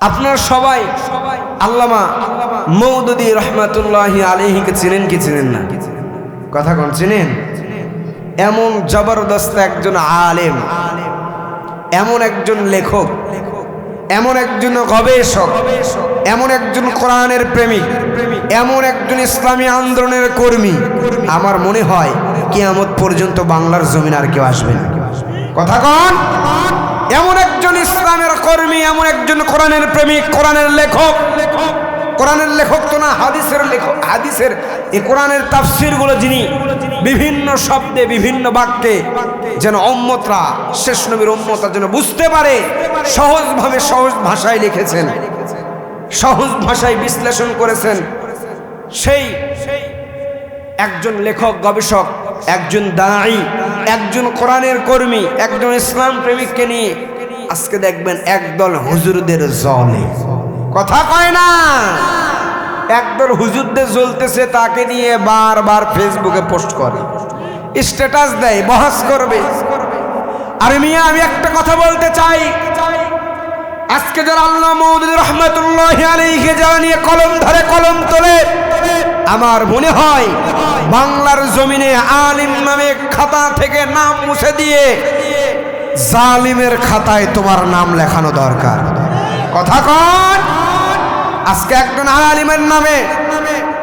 আপনার সবাই আল্লামা মৌদুদি রহমাতুল্লাহ আলহিকে চিনেন কি চিনেন না? কথা কোন, চিনেন? এমন জবরদস্ত একজন আলেম, এমন একজন লেখক, এমন একজন গবেষক, এমন একজন কোরআনের প্রেমিক, এমন একজন ইসলামী আন্দোলনের কর্মী। আমার মনে হয় কেয়ামত পর্যন্ত বাংলার জমিন আর কেউ আসবে না। কথা কন? এমন একজন ইসলামের কর্মী এমন একজন কোরআনের প্রেমিক, কোরআনের লেখক। লেখক কোরআনের লেখক তো না, হাদিসের লেখক, হাদিসের এই কোরআনের তাফসিরগুলো যিনি বিভিন্ন শব্দে, বিভিন্ন বাক্যে যেন অম্মতরা শেষ নবীর অম্মতরা যেন বুঝতে পারে, সহজভাবে সহজ ভাষায় লিখেছেন, সহজ ভাষায় বিশ্লেষণ করেছেন। সেই একজন লেখক, গবেষক, একজন দায়ী একজন কোরআনের কর্মী, একজন ইসলাম প্রেমিককে নিয়ে আজকে দেখবেন একদল হুজুরদের জলে। কথা কয় না? একদল হুজুরদের জ্বলতেছে, তাকে নিয়ে বারবার ফেসবুকে পোস্ট করে। স্ট্যাটাস দেয়, বহাস করবে। আর মিয়া, আমি একটা কথা বলতে চাই। আজকে যারা আল্লাহ মৌদুদ রহমতুল্লাহ আলাইহি যারা নিয়ে কলম ধরে কলম তোলে, আমার মনে হয় বাংলার জমিনে আলিম নামে খাতা থেকে নাম মুছে দিয়ে জালিমের খাতায় তোমার নাম লেখানো দরকার। কথা কন। আজকে একজন আলিমের নামে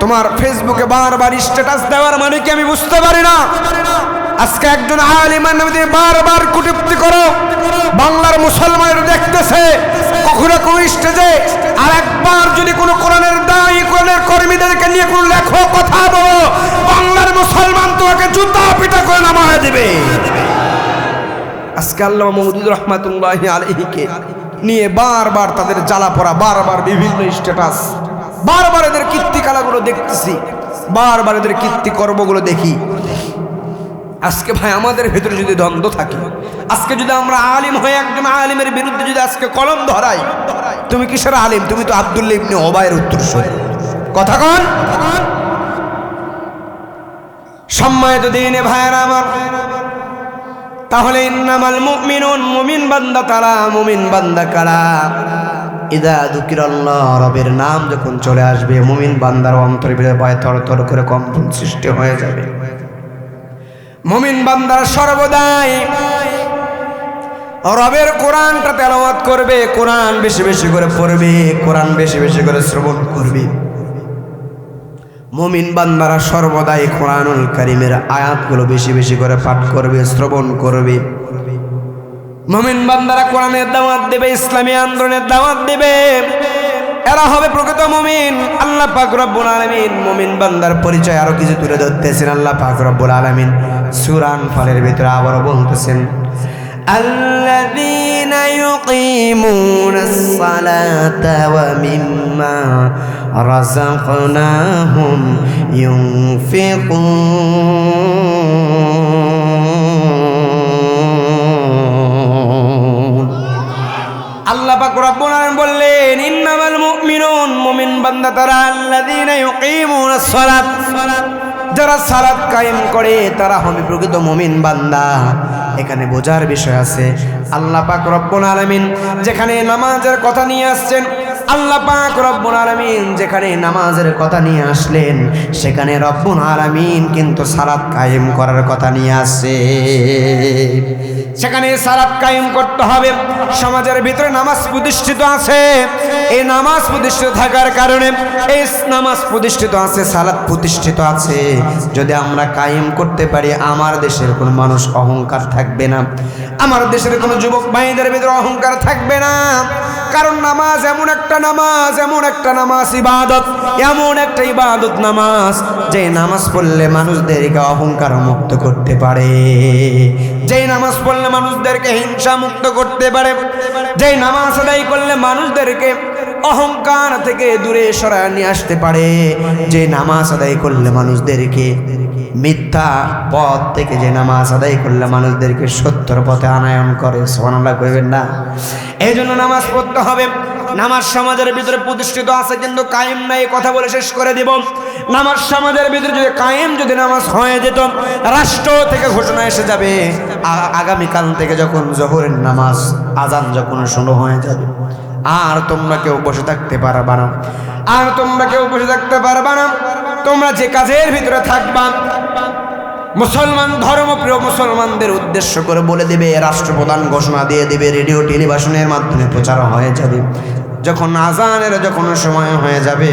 তোমার ফেসবুকে বারবার স্ট্যাটাস দেওয়ার মানে কি আমি বুঝতে পারি না। আজকে একজন আলিমের নামে তুমি বারবার কুটিপ্তি করো। বাংলার মুসলমানের দেখতেছে, কখনো কোনো স্টেজে আর একবার যদি কোনো কোরআনের দায়ী, কোরআনের কর্মীদেরকে নিয়ে কোনো লেখো কথা বলো, বাংলার মুসলমান তোমাকে জুতা পিটা করে নামায় দেবে। আজকে আল্লাহ মহদুদ রহমাতুল্লাহ আলহিকে নিয়ে বারবার তাদের জ্বালা পড়া, বারবার বিভিন্ন স্ট্যাটাস বারবার এদের কীর্তিকালাগুলো দেখতেছি, বারবার এদের কীর্তি কর্মগুলো দেখি। আজকে ভাই আমাদের ভেতরে যদি দ্বন্দ্ব থাকে, আজকে যদি আমরা আলিম হয়ে একজন আলিমের বিরুদ্ধে যদি আজকে কলম ধরাই, তুমি কিসের আলিম? তুমি তো আবদুল্লাহ ইবনে ওবায়ের উত্তরসূরি। কথা কন। সম্মানিত দিনে ভাইয়েরা আমার। তাহলে ইন্নামাল মুমিনুন, মুমিন বান্দা তারা, মুমিন বান্দা কারা? ইদা দুকিরাল্লাহ রবের নাম যখন চলে আসবে, মুমিন বান্দার অন্তরে ভিতরে ভয় থর থর করে কম্পন সৃষ্টি হয়ে যাবে। মুমিন বান্দার সর্বদাই রবের কোরআনটা তেলাওয়াত করবে, কোরআন বেশি বেশি করে পড়বে, কোরআন বেশি বেশি করে শ্রবণ করবে। মুমিন বান্দারা সর্বদাই কোরআনুল কারিমের আয়াতগুলো বেশি বেশি করে পাঠ করবে, শ্রবণ করবে। মুমিন বান্দারা কোরআনের দাওয়াত দেবে, ইসলামী আন্দোলনের দাওয়াত দেবে। এরা হবে প্রকৃত মুমিন। আল্লাহ পাক রব্বুল আলামিন মুমিন বান্দার পরিচয় আরও কিছু তুলে ধরতেছেন, আল্লাহ পাক রব্বুল আলামিন সূরা আনফালের ভিতরে আবারও বলতেছেন الذين يقيمون الصلاة ومما رزقناهم ينفقون আল্লাহ পাক রব্বুল আলামিন বললেন ইন্নামাল মুমিনুন মুমিন বান্দা তারা আল্লাযীনা ইউকিমুনাস সালাত যারা সালাত কায়েম করে তারা হবে প্রকৃত মুমিন বান্দা এখানে বোঝার বিষয় আছে। আল্লাহ পাক রব্বুল আলামিন যেখানে নামাজের কথা নিয়ে আসছেন আল্লাহ পাক রব্বুল আলামিন যেখানে নামাজের কথা নিয়ে আসলেন, সেখানে রব্বুল আলামিন কিন্তু সালাত কায়েম করার কথা নিয়ে আসে সেখানে সালাত কায়েম করতে হবে। সমাজের ভিতরে নামাজ প্রতিষ্ঠিত আছে। এই নামাজ প্রতিষ্ঠিত থাকার কারণে এই নামাজ প্রতিষ্ঠিত আছে, সালাত প্রতিষ্ঠিত আছে। যদি আমরা কায়েম করতে পারি, আমার দেশের কোনো মানুষ অহংকার থাকবে না। আমার দেশের কোনো যুবক ভাইদের ভিতরে অহংকার থাকবে না। কারণ নামাজ এমন একটা নামাজ, এমন একটা নামাজ ইবাদত, এমন একটা ইবাদত নামাজ, যে নামাজ পড়লে মানুষদেরকে অহংকার মুক্ত করতে পারে। যেই নামাজ পড়লে মানুষদেরকে হিংসা মুক্ত করতে পারে। যেই নামাজ আদায় করলে মানুষদেরকে অহংকার থেকে দূরে সরায় নিয়ে আসতে পারে। যে নামাজ আদায় করলে মানুষদেরকে মিথ্যা পথ থেকে যে নামাজ আদায় করলে মানুষদেরকে সত্যর পথে আনায়ন করে সোনাল্লাহ করবেন না? এই জন্য নামাজ পড়তে হবে। নামাজ সমাজের ভিতরে প্রতিষ্ঠিত আছে কিন্তু কায়েম নাই কথা বলে শেষ করে দিব। নামাজ সমাজের ভিতরে যদি কায়েম যদি নামাজ হয়ে যেত, রাষ্ট্র থেকে ঘোষণা এসে যাবে। আগামীকাল থেকে যখন জহরের নামাজ আজান যখন শুরু হয়ে যাবে, আর তোমরা কেউ বসে থাকতে পারবা না। আর তোমরা কেউ বসে থাকতে পারবা না। তোমরা যে কাজের ভিতরে থাকবা মুসলমান ধর্মপ্রিয় মুসলমানদের উদ্দেশ্য করে বলে দেবে, রাষ্ট্রপ্রধান ঘোষণা দিয়ে দেবে, রেডিও, টেলিভিশনের মাধ্যমে প্রচার হয়ে যাবে। যখন আজানের যখন সময় হয়ে যাবে,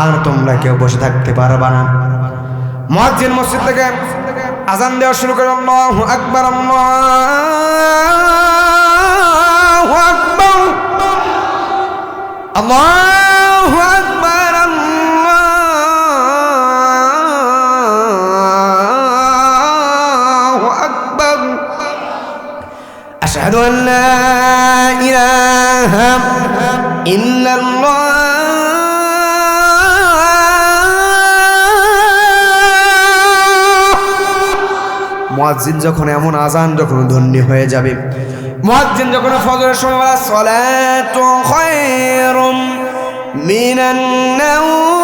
আর তোমরা কেউ বসে থাকতে পারবা না। মসজিদ মসজিদ থেকে আজান দেওয়া শুরু করে, আল্লাহু আকবার আশহাদু আন লা ইলাহা ইল্লাল্লাহ মুয়াজ্জিন যখন এমন আজান যখন ধন্য হয়ে যাবে, মুয়াজ্জিন যখন ফজরের সময় বলা সলাতু খায়রুম মিনান নাওম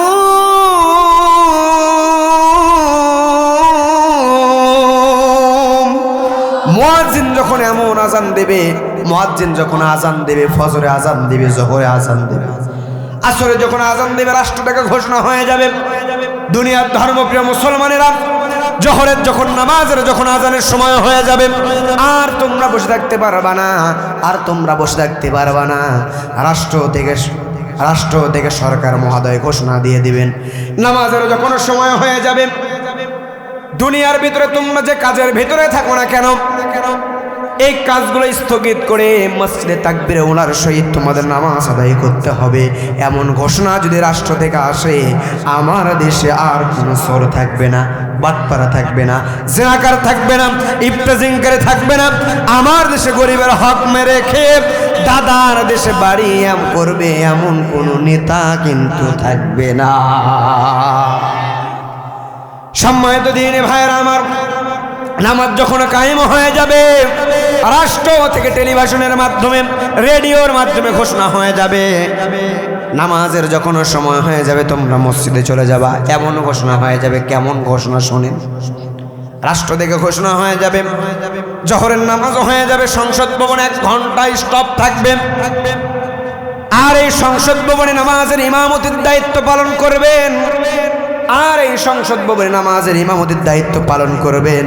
যখন এমন আজান দেবে, মুয়াজ্জিন যখন আজান দেবে, ফজরে আজান দেবে, জোহরে আজান দেবে। আসরে যখন আজান দেবে, রাষ্ট্রটাকে ঘোষণা হয়ে যাবে। দুনিয়ার ধর্মপ্রিয় মুসলমানেরা, জহরের যখন নামাজের যখন আজানের সময় হয়ে যাবে, আর তোমরা বসে থাকতে পারবা না, আর তোমরা বসে থাকতে পারবা না। রাষ্ট্র থেকে রাষ্ট্র থেকে সরকার মহাদয় ঘোষণা দিয়ে দিবেন। নামাজের যখন সময় হয়ে যাবে, দুনিয়ার ভিতরে তোমরা যে কাজের ভিতরে থাকো না কেন কেন এই কাজগুলো স্থগিত করে মসজিদে তাকবিরে ওনার সহিত তোমাদের নামাজ আদায় করতে হবে। এমন ঘোষণা যদি রাষ্ট্র থেকে আসে, আমার দেশে আর কোনো সর থাকবে না, বাটপাড়া থাকবে না, জেনাকার থাকবে না ইফতাজিংকারে থাকবে না। আমার দেশে গরিবের হক মেরে খেয়ে দাদার দেশে বাড়ি এম করবে এমন কোনো নেতা কিন্তু থাকবে না। সম্মানিত দিনে ভাইয়ের আমার, নামাজ যখন কায়েম হয়ে যাবে রাষ্ট্র থেকে টেলিভিশনের মাধ্যমে, রেডিওর মাধ্যমে ঘোষণা হয়ে যাবে। নামাজের যখন সময় হয়ে যাবে, তোমরা মসজিদে চলে যাবা। এমন ঘোষণা হয়ে যাবে, কেমন ঘোষণা শোনেন। রাষ্ট্র থেকে ঘোষণা হয়ে যাবে, জহরের নামাজও হয়ে যাবে, সংসদ ভবনে এক ঘন্টায় স্টপ থাকবে। আর এই সংসদ ভবনে নামাজের ইমামতির দায়িত্ব পালন করবেন। আর এই সংসদ ভবনে নামাজের ইমামতির দায়িত্ব পালন করবেন।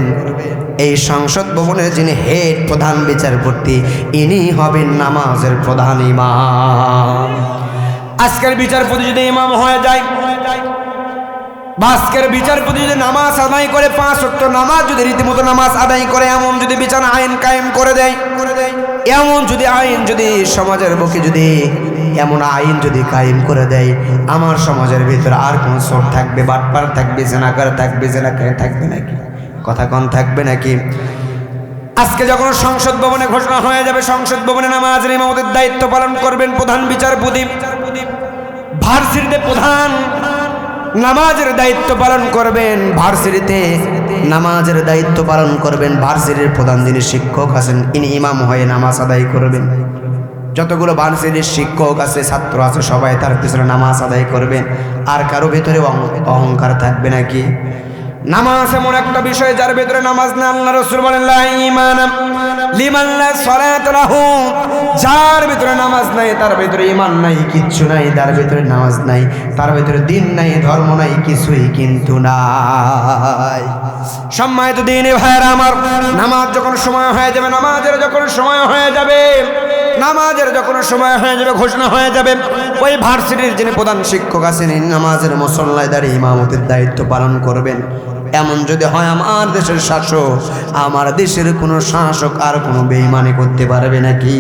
এই সংসদ ভবনের যিনি হেড প্রধান বিচারপতি, ইনি হবেন নামাজের প্রধান ইমাম। আজকের বিচারপতি যদি ইমাম হয়ে যায় ভাস্কের বিচারপতি যদি নামাজ আদায় করে, পাঁচ অক্ট নামাজ যদি রীতিমতো নামাজ আদায় করে, এমন যদি বিচার আইন কায়েম করে দেয় করে দেয়, এমন যদি আইন যদি সমাজের বুকে যদি এমন আইন যদি কায়েম করে দেয়, আমার সমাজের ভিতরে আর কোন চোর থাকবে, বাটপার থাকবে, জেনাকার থাকবে জেনাকার থাকবে নাকি? কথা কন, থাকবে নাকি? আজকে যখন সংসদ ভবনে ঘোষণা হয়ে যাবে, সংসদ ভবনে নামাজের ইমামতের দায়িত্ব পালন করবেন প্রধান বিচারপতি। ভার্সিটিতে প্রধান নামাজের দায়িত্ব পালন করবেন, ভার্সিটিতে নামাজের দায়িত্ব পালন করবেন, ভার্সিটির প্রধান যিনি শিক্ষক আছেন, ইনি ইমাম হয়ে নামাজ আদায় করবেন। যতগুলো ভার্সিটির শিক্ষক আছে, ছাত্র আছে, সবাই তার পিছনে নামাজ আদায় করবেন আর কারও ভিতরে অহং- অহংকার থাকবে নাকি? নামাজ এমন একটা বিষয় যার ভিতরে নামাজ না, আল্লাহ রসুল বলেন যার ভিতরে নামাজ নাই, তার ভিতরে ঈমান নাই, কিচ্ছু নাই, তার ভিতরে নামাজ নাই, তার ভিতরে দিন নাই, ধর্ম নাই, কিছুই কিন্তু নাই। সম্মানিত দিনে ভাইয়েরা আমার, নামাজ যখন সময় হয়ে যাবে, নামাজের যখন সময় হয়ে যাবে নামাজের যখন সময় হয়ে যাবে, ঘোষণা হয়ে যাবে, ওই ভার্সিটির যিনি প্রধান শিক্ষক আছেন, এই নামাজের মুসল্লায় দাঁড়িয়ে ইমামতের দায়িত্ব পালন করবেন। এমন যদি হয় আমার দেশের শাসক, আমার দেশের কোনো শাসক আর কোনো বেইমানি করতে পারবে নাকি?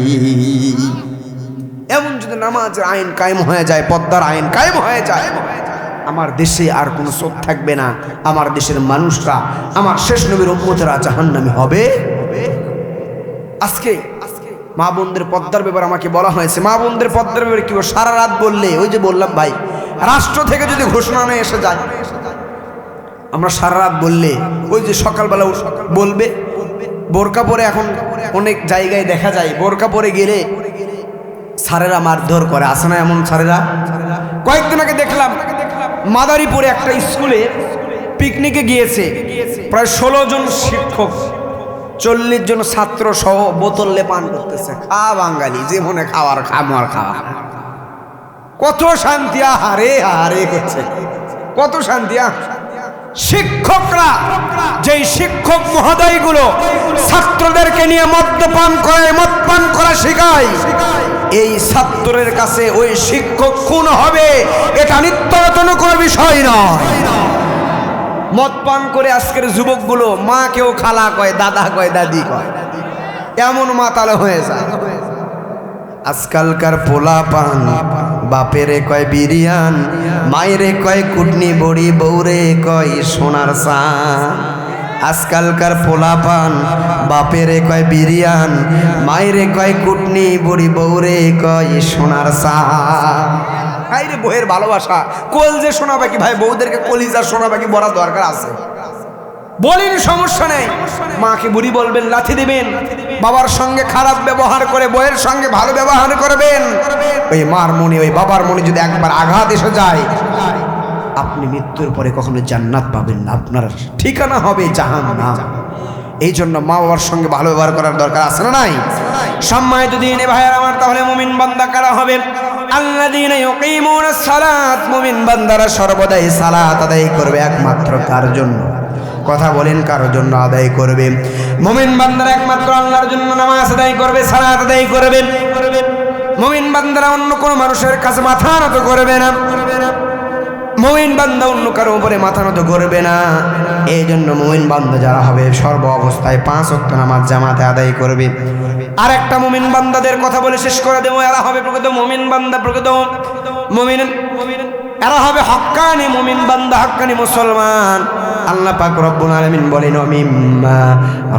এমন যদি নামাজের আইন কায়েম হয়ে যায়, পদ্মার আইন কায়েম হয়ে যায়, আমার দেশে আর কোনো চোখ থাকবে না। আমার দেশের মানুষরা, আমার শেষ নবীর উম্মতেরা জাহান্নামী হবে। আজকে মা বোনদের পদ্মার ব্যাপারে আমাকে বলা হয়েছে। মা বোনদের পদ্মার ব্যাপারে কি? সারা রাত বললে? ওই যে বললাম ভাই, রাষ্ট্র থেকে যদি ঘোষণা নিয়ে এসে যায়, আমরা সারা রাত বললে, ওই যে সকালবেলা বলবে, বোরকা পরে এখন অনেক জায়গায় দেখা যায়, বোরকা পরে গেলে স্যারেরা মারধর করে। আসে না এমন স্যারেরা? কয়েকদিন আগে দেখলাম, মাদারীপুরে একটা স্কুলে পিকনিকে গিয়েছে, প্রায় ষোলো জন শিক্ষক। চল্লিশ জন ছাত্র সহ বোতলে পান করতেছে। খা বাঙালি যে মনে খাওয়ার খামার খাওয়া কত শান্তি, আহারে আহারে করছে কত শান্তি শিক্ষকরা, যেই শিক্ষক মহোদয়গুলো ছাত্রদেরকে নিয়ে মদ্যপান করে মদপান করা শেখায়, এই ছাত্রের কাছে ওই শিক্ষক কোন হবে, এটা নিত্যতন কোনো বিষয় নয়। মদ পান করে আজকের যুবকগুলো মা কেউ খালা কয়, দাদা কয়, দাদি কয়। এমন মাতালে হয়ে যায়। আজকালকার পোলা পান, বাপেরে কয় বিরিয়ান, মায়েরে কয় কুটনি বড়ি বৌরে কয় সোনার সান আজকালকার পোলা পান, বাপেরে কয় বিরিয়ান, মায়েরে কয় কুটনি বড়ি বৌরে কয় সোনার সান রে বইয়ের ভালোবাসা। কোল যে শোনা বাকি ভাই? বউদেরকে কলিজার শোনা বাকি বড় দরকার আছে? বলিন সমস্যা নেই। মাকে বুড়ি বলবেন, লাথি দিবেন। বাবার সঙ্গে খারাপ ব্যবহার করে বইয়ের সঙ্গে ভালো ব্যবহার করবেন। ওই মার মনে, ওই বাবার মনে যদি একবার আঘাত এসে যায়, আপনি মৃত্যুর পরে কখনো জান্নাত পাবেন না। আপনার ঠিকানা হবে জাহান না এই জন্য মা বাবার সঙ্গে ভালো ব্যবহার করার দরকার আছে না নাই? সম্মানিত দিন এ ভাইয়ার আমার, তাহলে মুমিন বান্দা কারা হবে? আল্লাযীনা ইউকিমুনাস সালাত, মুমিন বান্দারা সর্বদাই সালাত আদায় করবে একমাত্র কার জন্য? কথা বলেন কারোর জন্য আদায় করবে? মুমিন বান্দারা একমাত্র আল্লাহর জন্য নামাজ আদায় করবে, সালাত আদায় করবে। মুমিন বান্দারা অন্য কোনো মানুষের কাছে মাথা নত করবে না। মুমিন বান্দা অন্য কারও উপরে মাথা নত করবে না। এই জন্য মুমিন বান্দা যারা হবে, সর্ব অবস্থায় পাঁচ অক্ট নামাজ জামাতে আদায় করবে। আর একটা মুমিন বান্দাদের কথা বলে শেষ করে দেবো, এরা হবে প্রকৃত মুমিন বান্দা, প্রকৃত মুমিন। এরা হবে হক্কানি মুমিন বান্দা, হক্কানি মুসলমান। আল্লাহ পাক রব্বুল আলামিন বলেন মিম্মা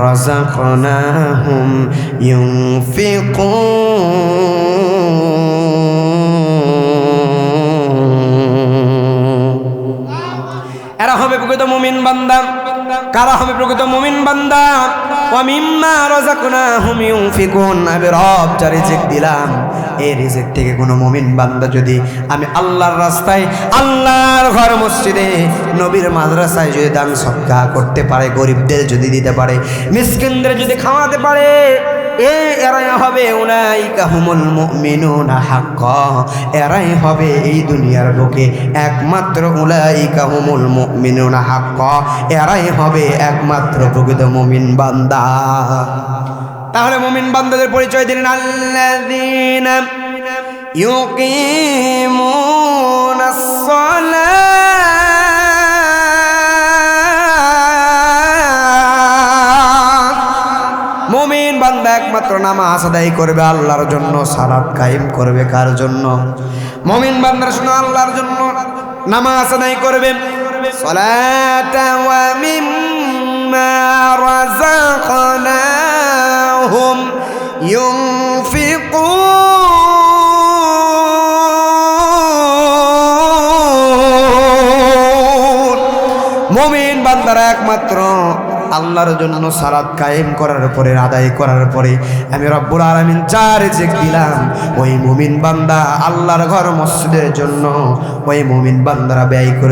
রাযাকনাহুম ইউনফিকুন। এরা হবে প্রকৃত মুমিন বান্দা। কারা হবে প্রকৃত মুমিন বান্দা? ও মিম্মা রাযাকনাহুম ইউনফিকুন। আমি রব যা রিজিক দিলাম, এই রিজিক থেকে কোনো মুমিন বান্দা যদি আমি আল্লাহর রাস্তায়, আল্লাহর ঘর মসজিদে, নবীর মাদ্রাসায় যদি দান সদকা করতে পারে, গরিবদের যদি দিতে পারে, মিসকিনদের যদি খাওয়াতে পারে এ, এরাই হবে উনাইকা হুমুল মুমিনুনা হাক্কা। এরাই হবে এই দুনিয়ার বুকে একমাত্র উলাইকা হুমুল মুমিনুনা হাক্কা। এরাই হবে একমাত্র প্রকৃত মুমিন বান্দা। তাহলে মুমিন বান্দাদের পরিচয় দিলেন আল্লাযীনা ইউকিমুনাস সালাত। নামাজ আদায় করবে, আল্লাহর জন্য সালাত কায়েম করবে কার জন্য? মুমিন বান্দার শুনো আল্লাহর জন্য নামাজ আদায় করবে। রাযাকনাহুম ইউনফিকুন। মুমিন বান্দারা একমাত্র আল্লাহর জন্য সালাদ কায়েম করার পরে, আদায় করার পরে আমি রব্বুল আলমিন চার চেক দিলাম। ওই মুমিন বান্দা আল্লাহর ঘর মসজিদের জন্য ওই মুমিন বান্দারা ব্যয় করে